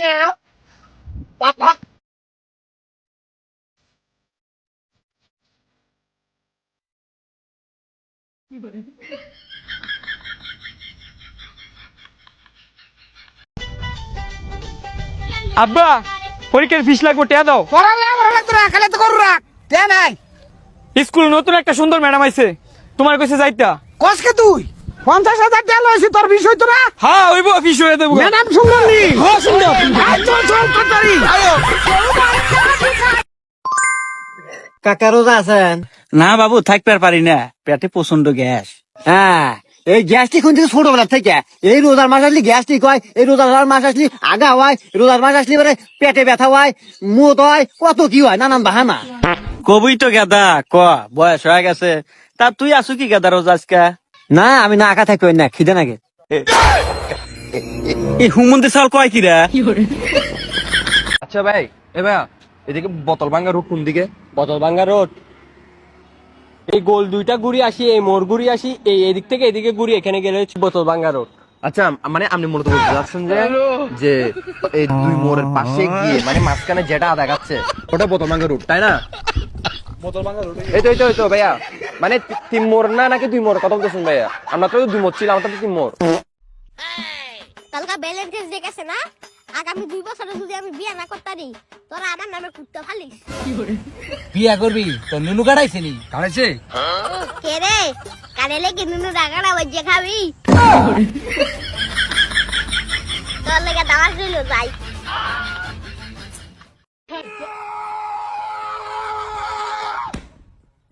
আব্বা পরীক্ষার ফিস লাগবো টিয়া দাও। পড়ালে লাগতো না খালি তো করু রাখ তে নাই। স্কুল নতুন একটা সুন্দর ম্যাডাম আইছে। তোমার কাছে যাইতা। কসকে তুই? পঞ্চাশ হাজার টাকা লইছি তোর বিষয় তো না? হ্যাঁ ওইব ফিস হয়ে দেবো। ম্যাডাম শুনলি হ্যাঁ সুন্দর। চল চল তাড়াতাড়ি। কাকা রোজা আছেন? না বাবু থাকতে পারি না। পেটে প্রচণ্ড গ্যাস। হ্যাঁ এই গ্যাসটি কোন থেকে ছোটবেলা থেকে। এই রোজার মাস আসলে গ্যাসটি কয়? এই রোজার মাস আসলে আগা হয় রোজার মাস আসলে পরে পেটে ব্যথা হয় মুত হয় কত কি হয় নানান বাহানা। কবই তো গেদা ক বয়স হয়ে গেছে। তা তুই আছো কি গেদা রোজ আজকে? না আমি না আঁকা থাকবেন না খিদে নাগে এই হুমন্দি চাল কয় কি আচ্ছা ভাই এ ভাইয়া এদিকে বোতল ভাঙ্গা রোড কোন দিকে? বোতল ভাঙ্গা রোড। এই গোল দুইটা ঘুরি আসি এই মোড় ঘুরি আসি এই এদিক থেকে এদিকে ঘুরি এখানে গেলে হচ্ছে বোতল ভাঙ্গা রোড। আচ্ছা মানে আপনি মূলত বলতে চাচ্ছেন যে যে এই দুই মোড়ের পাশে গিয়ে মানে মাঝখানে যেটা দেখাচ্ছে ওটা বোতল ভাঙ্গা রোড তাই না? এই তো এই তো এই তো ভাইয়া। মানে তিন মোড় না নাকি দুই মোর কথা বলতেছেন ভাইয়া। আমরা তো দুই মোর ছিলাম আমরা তো তিন মোড় কালকা ব্যালেন্স কেস দেখেছে না? আগামী দুই বছরে যদি আমি বিয়ে না করতে পারি তোরা আমার নামে কুত্তে ফালিস। বিয়া করবি? তো নুনু কাটাইছে নি? কাটাইছে? কে রে? কানে লেগে নুনু ডাকাটা খাবি? তোর লেগে ছিল Um,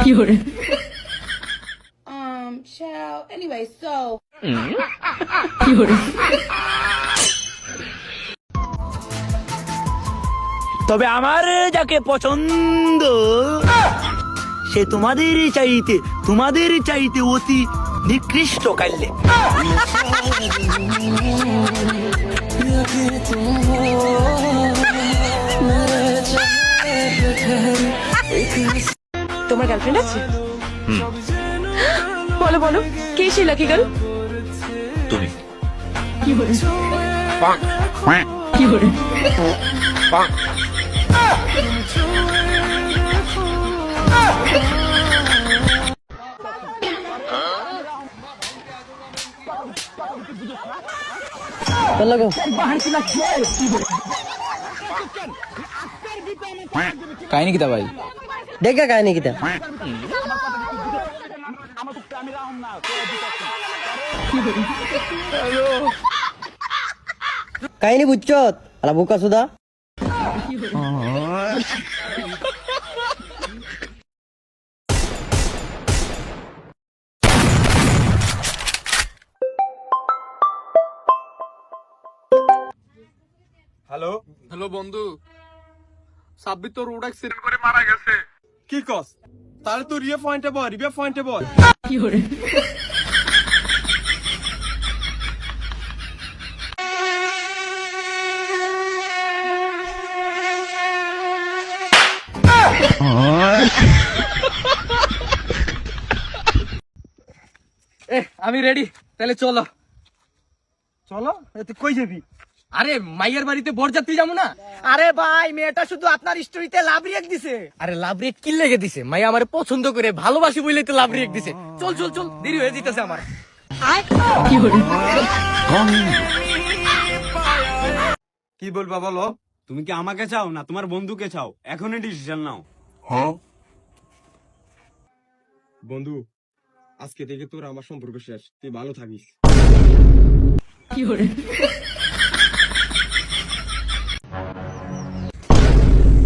child. Anyway, so তবে আমার যাকে পছন্দ সে তোমাদের চাইতে তোমাদের চাইতে অতি নিকৃষ্ট কাল্যে। তোমার গার্লফ্রেন্ড আছে? বলো বলো। কে সেই লাকি গার্ল তুমি। কি বলে? কি বলে? কাহিনী কিতা ভাই? দেখা কাহিনী কিতা কাহিনী বুঝছ আলা বুকা সুদা হ্যালো হ্যালো বন্ধু। সাব্বির তো রোড অ্যাক্সিডেন্ট করে মারা গেছে। কি কস? তাহলে তো রিয়া পয়েন্টে বল রিয়া পয়েন্টে বলে। আমি রেডি তাহলে চলো। চলো? তুই কই যাবি? আরে মাইয়ের বাড়িতে বরযাত্রী যাব না? আরে ভাই মেয়েটা শুধু আপনার স্টোরিতে লাভ রিয়েক দিছে। আরে লাভ রেক কি লেগে দিছে? মাই আমার পছন্দ করে ভালোবাসি বলে তো লাভ রেক দিছে। চল চল চল দেরি হয়ে যেতেছে আমার। কি কি বলবা বলো? তুমি কি আমাকে চাও না তোমার বন্ধুকে চাও? এখনই ডিসিশন নাও। বন্ধু আজকে থেকে তোর আমার সম্পর্ক শেষ। তুই ভালো থাকিস। কি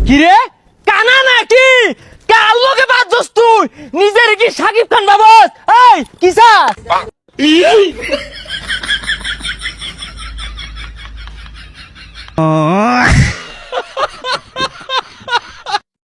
কিরে? কানা নাকি? কাল লোকে বাদ দোস তুই? নিজের কি সাকিব খান বাবস? এই কিসা ও